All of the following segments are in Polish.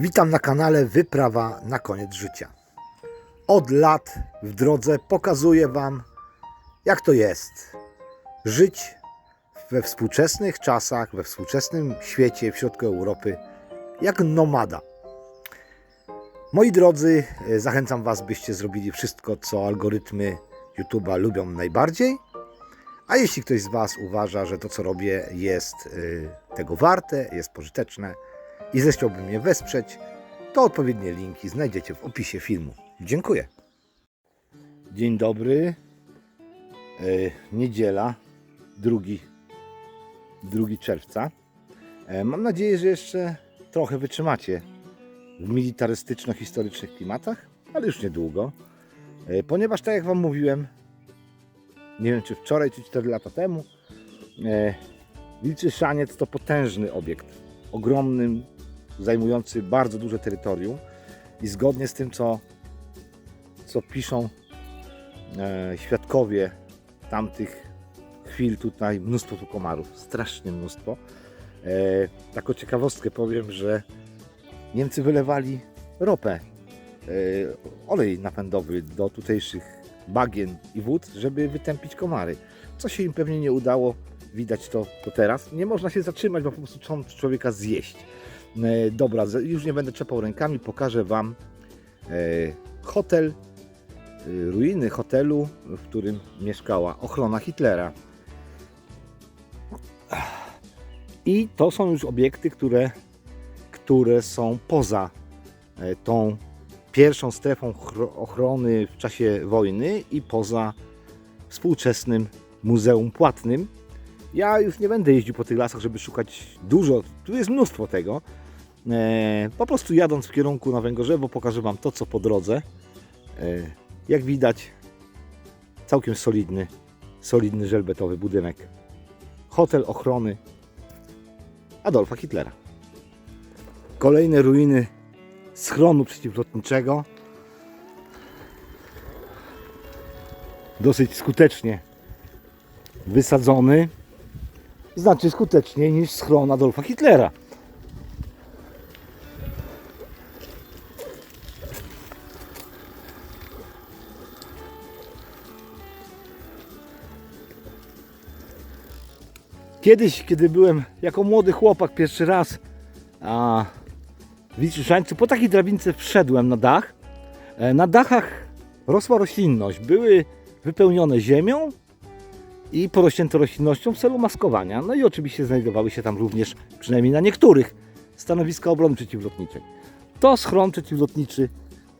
Witam na kanale Wyprawa na koniec życia. Od lat w drodze pokazuję Wam, jak to jest żyć we współczesnych czasach, we współczesnym świecie w środku Europy, jak nomada. Moi drodzy, e, zachęcam Was, byście zrobili wszystko, co algorytmy YouTube'a lubią najbardziej. A jeśli ktoś z Was uważa, że to, co robię, jest y, tego warte, jest pożyteczne i zechciałby mnie wesprzeć, to odpowiednie linki znajdziecie w opisie filmu. Dziękuję. Dzień dobry. Y, niedziela, 2, 2 czerwca. E, Mam nadzieję, że jeszcze trochę wytrzymacie w militarystyczno-historycznych klimatach, ale już niedługo. E, Ponieważ, tak jak Wam mówiłem, nie wiem czy wczoraj, czy 4 lata temu. E, Wilczy Szaniec to potężny obiekt, ogromny, zajmujący bardzo duże terytorium i zgodnie z tym, co, co piszą e, świadkowie tamtych chwil tutaj, mnóstwo tu komarów, strasznie mnóstwo. E, taką ciekawostkę powiem, że Niemcy wylewali ropę, e, olej napędowy do tutejszych bagien i wód, żeby wytępić komary. Co się im pewnie nie udało, widać to, to teraz. Nie można się zatrzymać, bo po prostu człowieka zjeść. E, dobra, już nie będę czepał rękami, pokażę Wam e, hotel, e, ruiny hotelu, w którym mieszkała ochrona Hitlera. I to są już obiekty, które, które są poza tą pierwszą strefą chro- ochrony w czasie wojny i poza współczesnym muzeum płatnym. Ja już nie będę jeździł po tych lasach, żeby szukać dużo, tu jest mnóstwo tego. E, po prostu jadąc w kierunku na Węgorzewo pokażę Wam to, co po drodze. E, jak widać, całkiem solidny, solidny żelbetowy budynek. Hotel ochrony Adolfa Hitlera. Kolejne ruiny schronu przeciwlotniczego. Dosyć skutecznie wysadzony. Znaczy skuteczniej niż schron Adolfa Hitlera. Kiedyś, kiedy byłem jako młody chłopak pierwszy raz a, w Liczyszańcu, po takiej drabince wszedłem na dach. E, Na dachach rosła roślinność. Były wypełnione ziemią i porośnięte roślinnością w celu maskowania. No i oczywiście znajdowały się tam również, przynajmniej na niektórych, stanowiska obrony przeciwlotniczej. To schron przeciwlotniczy,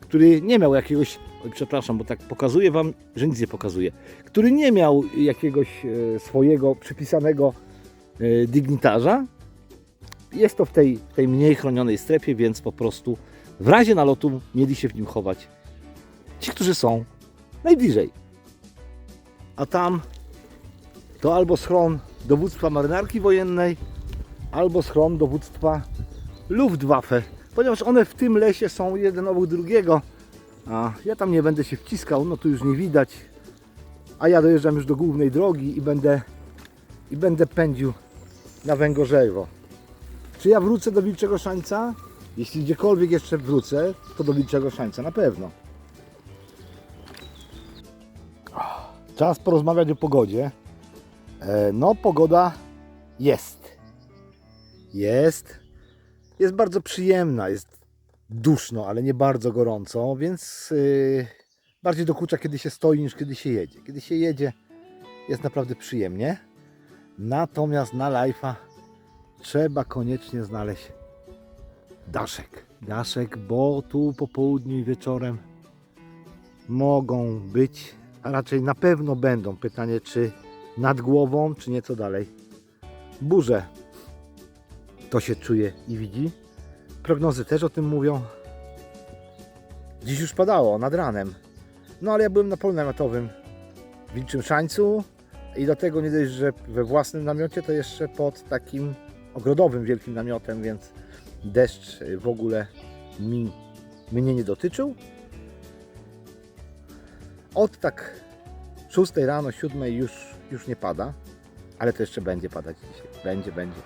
który nie miał jakiegoś, oj, przepraszam, bo tak pokazuję Wam, że nic nie pokazuje, który nie miał jakiegoś e, swojego przypisanego e, dygnitarza, jest to w tej, w tej mniej chronionej strefie, więc po prostu w razie nalotu mieli się w nim chować ci, którzy są najbliżej. A tam to albo schron dowództwa marynarki wojennej, albo schron dowództwa Luftwaffe, ponieważ one w tym lesie są jeden obok drugiego. A ja tam nie będę się wciskał, no tu już nie widać. A ja dojeżdżam już do głównej drogi i będę, i będę pędził na Węgorzewo. Czy ja wrócę do Wilczego Szańca? Jeśli gdziekolwiek jeszcze wrócę, to do Wilczego Szańca na pewno. Czas porozmawiać o pogodzie. E, No, pogoda jest. Jest. Jest bardzo przyjemna, jest duszno, ale nie bardzo gorąco, więc yy, bardziej dokucza, kiedy się stoi, niż kiedy się jedzie. Kiedy się jedzie, jest naprawdę przyjemnie. Natomiast na live'a trzeba koniecznie znaleźć daszek. Daszek, bo tu po południu i wieczorem mogą być, a raczej na pewno będą. Pytanie, czy nad głową, czy nieco dalej. Burze. To się czuje i widzi. Prognozy też o tym mówią. Dziś już padało, nad ranem. No ale ja byłem na polu namiotowym w Wilczym Szańcu i do tego nie dość, że we własnym namiocie, to jeszcze pod takim ogrodowym wielkim namiotem, więc deszcz w ogóle mi, mnie nie dotyczył. Od tak 6 rano, 7 już, już nie pada, ale to jeszcze będzie padać dzisiaj. Będzie, będzie.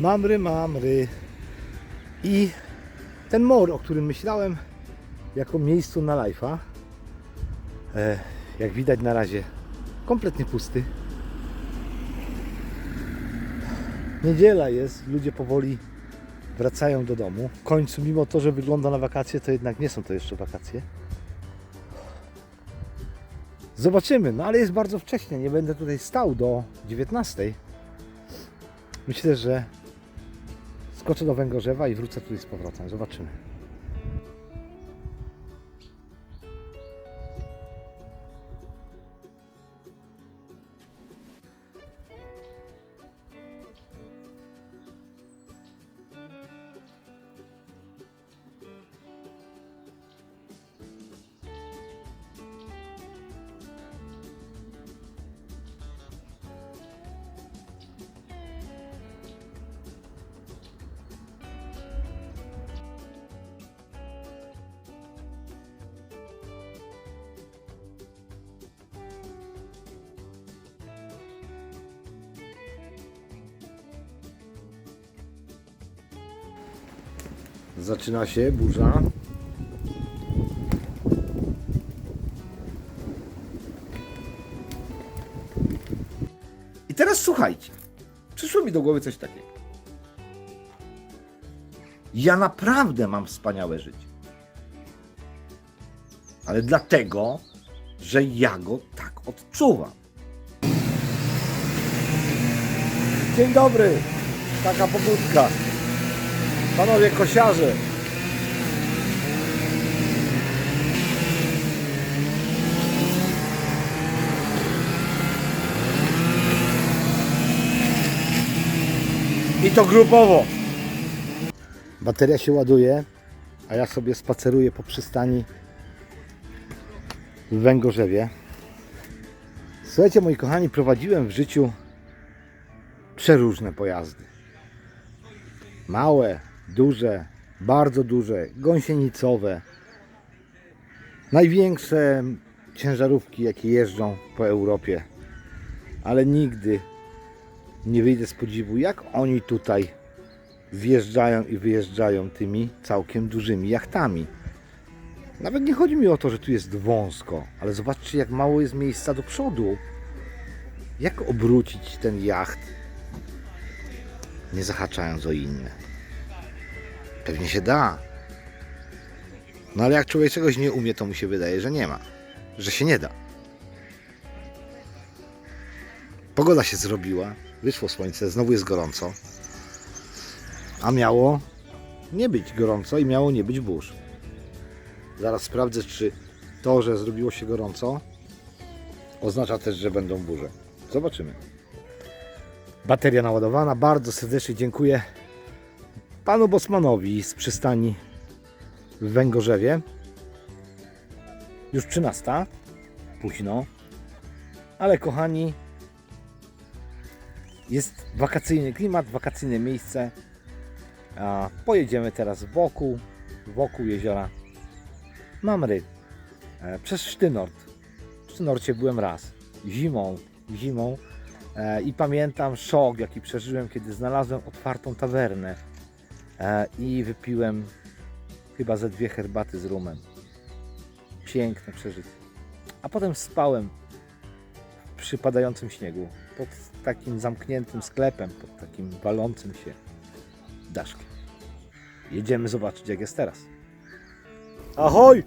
Mamry, mamry. I ten mor, o którym myślałem, jako miejscu na live'a, e, jak widać na razie kompletnie pusty. Niedziela jest, ludzie powoli wracają do domu. W końcu, mimo to, że wygląda na wakacje, to jednak nie są to jeszcze wakacje. Zobaczymy, no ale jest bardzo wcześnie. Nie będę tutaj stał do 19. Myślę, że skoczę do Węgorzewa i wrócę tutaj z powrotem. Zobaczymy. Zaczyna się burza. I teraz słuchajcie. Przyszło mi do głowy coś takiego. Ja naprawdę mam wspaniałe życie. Ale dlatego, że ja go tak odczuwam. Dzień dobry. Taka pobudka. Panowie kosiarze. I to grupowo. Bateria się ładuje, a ja sobie spaceruję po przystani w Węgorzewie. Słuchajcie, moi kochani, prowadziłem w życiu przeróżne pojazdy. Małe, duże, bardzo duże, gąsienicowe. Największe ciężarówki, jakie jeżdżą po Europie. Ale nigdy nie wyjdę z podziwu, jak oni tutaj wjeżdżają i wyjeżdżają tymi całkiem dużymi jachtami. Nawet nie chodzi mi o to, że tu jest wąsko, ale zobaczcie, jak mało jest miejsca do przodu. Jak obrócić ten jacht, nie zahaczając o inne? Pewnie się da. No ale jak człowiek czegoś nie umie, to mu się wydaje, że nie ma. Że się nie da. Pogoda się zrobiła, wyszło słońce, znowu jest gorąco. A miało nie być gorąco i miało nie być burz. Zaraz sprawdzę, czy to, że zrobiło się gorąco, oznacza też, że będą burze. Zobaczymy. Bateria naładowana. Bardzo serdecznie dziękuję panu Bosmanowi z przystani w Węgorzewie. Już 13. Późno. Ale kochani, jest wakacyjny klimat, wakacyjne miejsce. Pojedziemy teraz wokół, wokół jeziora Mamry. E, Przez Sztynort. W Sztynorcie byłem raz. Zimą, zimą. E, I pamiętam szok, jaki przeżyłem, kiedy znalazłem otwartą tawernę i wypiłem chyba ze dwie herbaty z rumem. Piękne przeżycie. A potem spałem w przypadającym śniegu pod takim zamkniętym sklepem, pod takim walącym się daszkiem. Jedziemy zobaczyć, jak jest teraz. Ahoj!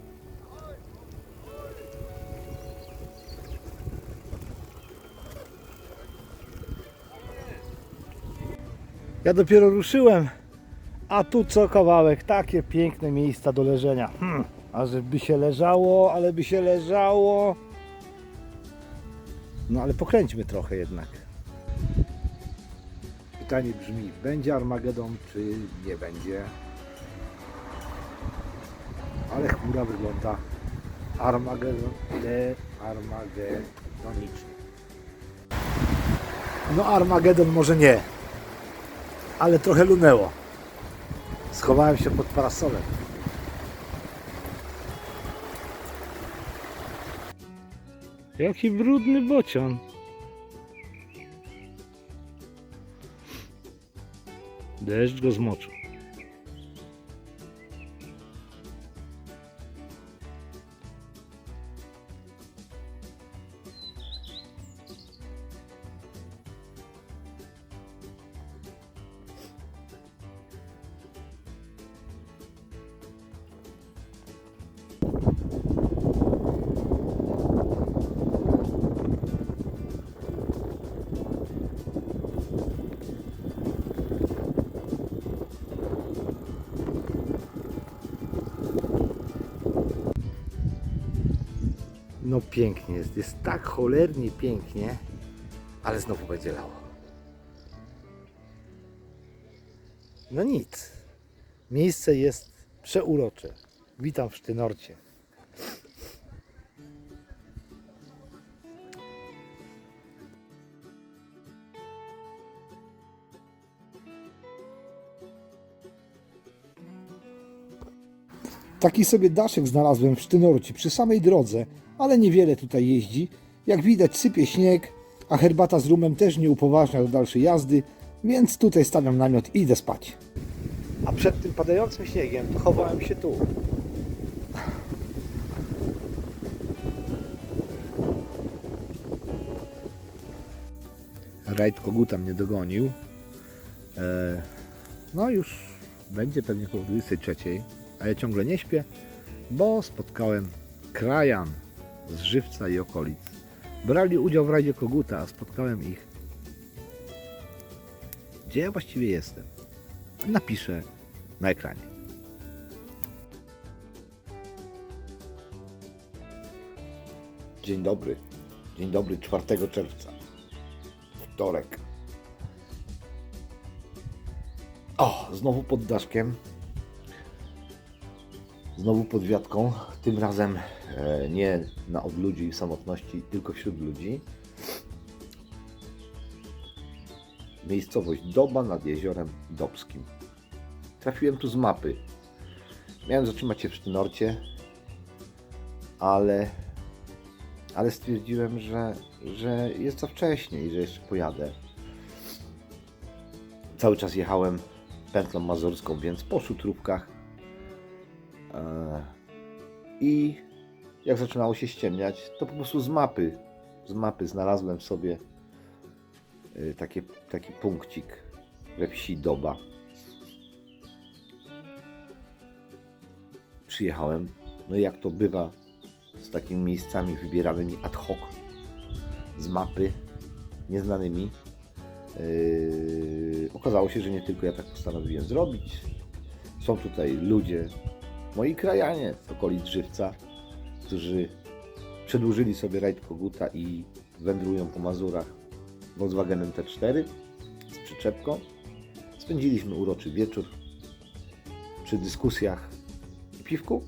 Ja dopiero ruszyłem, a tu co kawałek, takie piękne miejsca do leżenia. Hmm, a żeby się leżało, ale by się leżało. No ale pokręćmy trochę jednak. Pytanie brzmi, będzie Armagedon czy nie będzie? Ale chmura wygląda Armagedon, Armagedonicznie. No Armagedon może nie, ale trochę lunęło. Schowałem się pod parasolem. Jaki brudny bocian. Deszcz go zmoczył. Pięknie jest, jest tak cholernie pięknie, ale znowu będzie lało. No nic. Miejsce jest przeurocze. Witam w Sztynorcie. Taki sobie daszek znalazłem w Sztynorci przy samej drodze, ale niewiele tutaj jeździ. Jak widać sypie śnieg, a herbata z rumem też nie upoważnia do dalszej jazdy, więc tutaj stawiam namiot i idę spać. A przed tym padającym śniegiem chowałem się tu. Rajd koguta mnie dogonił. E, no już będzie pewnie około 23, a ja ciągle nie śpię, bo spotkałem krajan z Żywca i okolic. Brali udział w rajdzie koguta, a spotkałem ich. Gdzie ja właściwie jestem? Napiszę na ekranie. Dzień dobry. Dzień dobry 4 czerwca. Wtorek. O, znowu pod daszkiem. Znowu pod wiatką. Tym razem nie na odludziu i samotności, tylko wśród ludzi. Miejscowość Doba nad jeziorem Dobskim. Trafiłem tu z mapy. Miałem zatrzymać się w Sztynorcie, ale, ale stwierdziłem, że, że jest za wcześnie i że jeszcze pojadę. Cały czas jechałem pętlą mazurską, więc po szutrówkach. E, I jak zaczynało się ściemniać, to po prostu z mapy, z mapy znalazłem sobie y, takie, taki punkcik we wsi Doba. Przyjechałem, no i jak to bywa z takimi miejscami wybieranymi ad hoc z mapy, nieznanymi, Yy, okazało się, że nie tylko ja tak postanowiłem zrobić. Są tutaj ludzie, moi krajanie z okolic Żywca, którzy przedłużyli sobie rajd Koguta i wędrują po Mazurach Volkswagenem T4 z przyczepką. Spędziliśmy uroczy wieczór przy dyskusjach i piwku.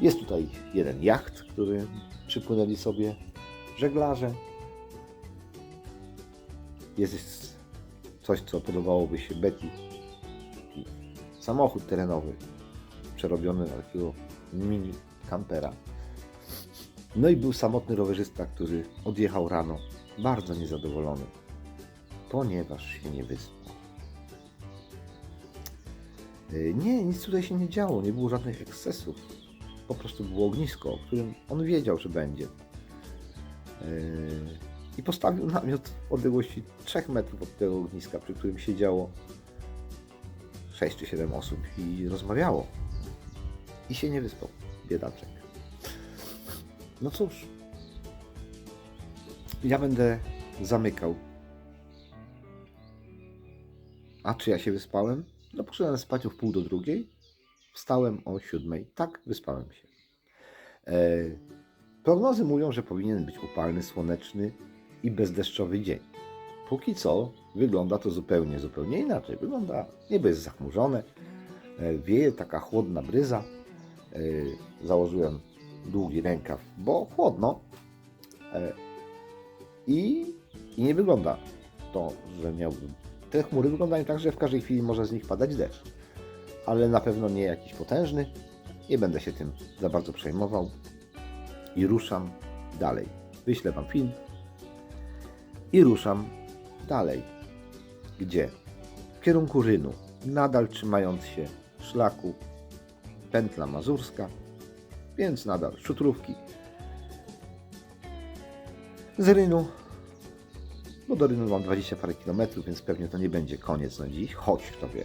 Jest tutaj jeden jacht, który przypłynęli sobie żeglarze. Jest coś, co podobałoby się Betty. Samochód terenowy przerobiony na takiego mini kampera. No i był samotny rowerzysta, który odjechał rano, bardzo niezadowolony, ponieważ się nie wyspał. Yy, Nie, nic tutaj się nie działo, nie było żadnych ekscesów. Po prostu było ognisko, o którym on wiedział, że będzie. Yy, I postawił namiot w odległości 3 metrów od tego ogniska, przy którym siedziało 6 czy 7 osób i rozmawiało. I się nie wyspał, biedaczek. No cóż, ja będę zamykał. A czy ja się wyspałem? No poszedłem spać o wpół do drugiej, wstałem o siódmej. Tak, wyspałem się. E, prognozy mówią, że powinien być upalny, słoneczny i bezdeszczowy dzień. Póki co wygląda to zupełnie, zupełnie inaczej. Wygląda, niebo jest zachmurzone, e, wieje taka chłodna bryza. E, założyłem długi rękaw, bo chłodno. E, I, I nie wygląda to, że miałbym. Te chmury wyglądają tak, że w każdej chwili może z nich padać deszcz. Ale na pewno nie jakiś potężny. Nie będę się tym za bardzo przejmował. I ruszam dalej. Wyślę Wam film. I ruszam dalej. Gdzie? w kierunku Rynu, nadal trzymając się szlaku pętla mazurska, więc nadal szutrówki. Z Rynu, bo do Rynu mam 20 parę kilometrów, więc pewnie to nie będzie koniec na dziś, choć kto wie.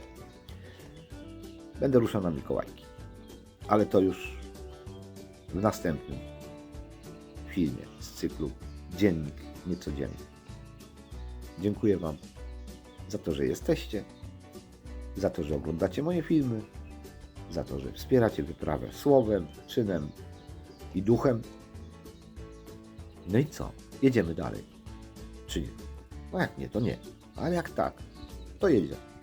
Będę ruszał na Mikołajki, ale to już w następnym filmie z cyklu Dziennik Niecodzienny. Dziękuję Wam za to, że jesteście, za to, że oglądacie moje filmy, za to, że wspieracie wyprawę słowem, czynem i duchem. No i co? Jedziemy dalej. Czy nie? No jak nie, to nie. Ale jak tak, to jedziemy.